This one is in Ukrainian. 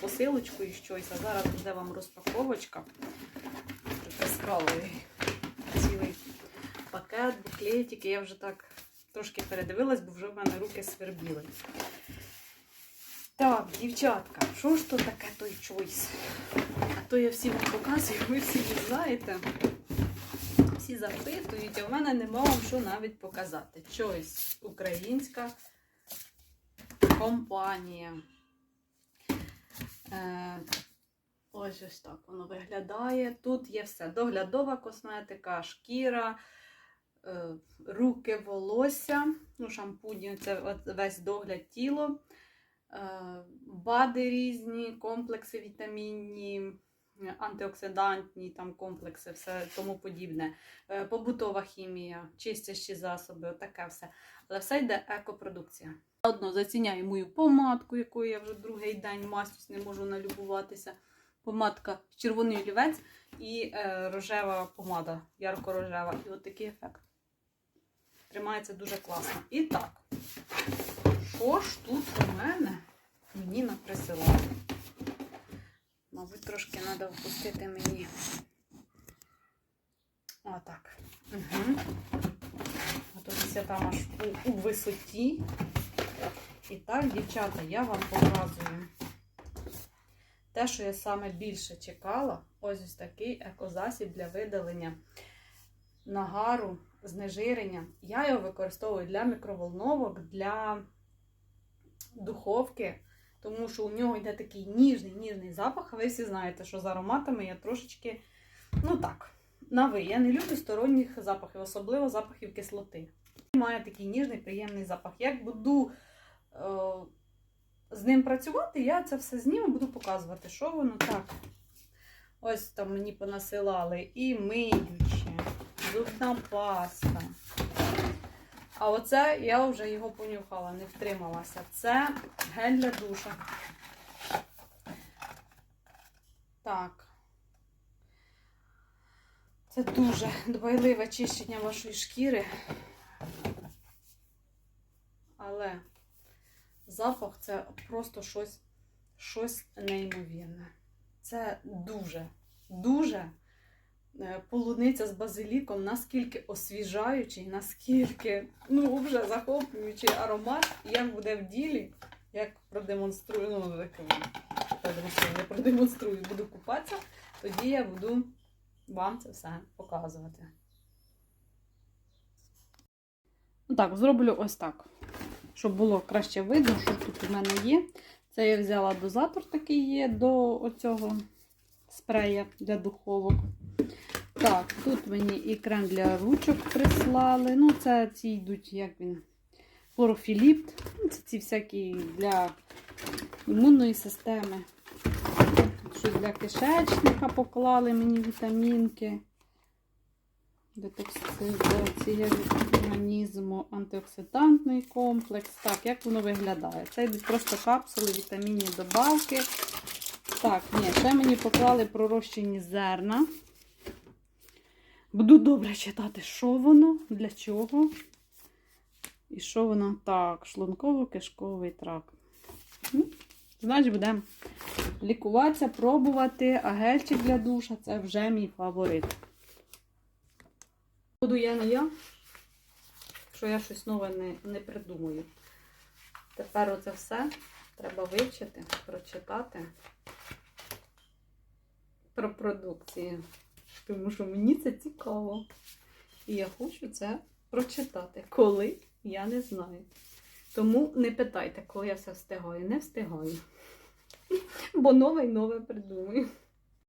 посилочку і щось, а зараз буде вам розпаковочка. Притаскали цілий пакет, буклетики. Я вже так трошки передивилась, бо вже в мене руки свербіли. Так, дівчатка, що ж то таке той чойс? То я всім вам показую, ви всі не знаєте. Всі запитують, а в мене нема вам що навіть показати. Чойс українська компанія. Е, ось ось так воно виглядає. Тут є все: доглядова косметика, шкіра, е, руки, волосся, ну, шампуні це весь догляд тіло, е, бади різні, комплекси вітамінні, антиоксидантні там комплекси, все тому подібне. Побутова хімія, чистящі засоби, отаке все. Але все йде екопродукція. Одно заціняю мою помадку, якою я вже другий день мастюсь, не можу налюбуватися. Помадка червоний олівець і е, рожева помада, ярко-рожева. І от такий ефект. Тримається дуже класно. І так, що ж тут у мене мені наприсилали? Мабуть, трошки треба впустити мені. Отак. Угу. А то я там аж у, у висоті. І так, дівчата, я вам показую те, що я саме більше чекала. Ось ось такий екозасіб для видалення нагару, знежирення. Я його використовую для мікроволновок, для духовки, тому що у нього йде такий ніжний, ніжний запах. Ви всі знаєте, що з ароматами я трошечки, ну так, на ви. Я не люблю сторонніх запахів, особливо запахів кислоти. Має такий ніжний, приємний запах. Як буду з ним працювати, я це все зніму, буду показувати, що воно так. Ось там мені понасилали і миюче, зубна паста. А оце я вже його понюхала, не втрималася. Це гель для душа. Так. Це дуже дбайливе чищення вашої шкіри. Але запах це просто щось, щось неймовірне. Це дуже, дуже е, полуниця з базиліком, наскільки освіжаючий, наскільки ну, вже захоплюючий аромат. Як буде в ділі, як продемонструю, ну, так, продемонструю, не продемонструю, буду купатися, тоді я буду вам це все показувати. Ну так, зроблю ось так, щоб було краще видно, що тут у мене є. Це я взяла дозатор такий є до оцього спрея для духовок. Так, тут мені і крем для ручок прислали. Ну, це ці йдуть, як він, хлорофіліпт. Ну, Це ці всякі для імунної системи. Тут для кишечника поклали мені вітамінки. Детоксикація організму, антиоксидантний комплекс. Так, як воно виглядає? Це йдуть просто капсули, вітамінні добавки. Так, ні, ще мені поклали пророщені зерна. Буду добре читати, що воно, для чого. І що воно? Так, шлунково-кишковий тракт. Ну, Значить, будемо лікуватися, пробувати, а гельчик для душа це вже мій фаворит. Буду я не я, що я щось нове не, не придумаю. Тепер оце все треба вивчити, прочитати про продукцію. Тому що мені це цікаво. І я хочу це прочитати. Коли, я не знаю. Тому не питайте, коли я все встигаю. Не встигаю. Бо нове й нове придумаю.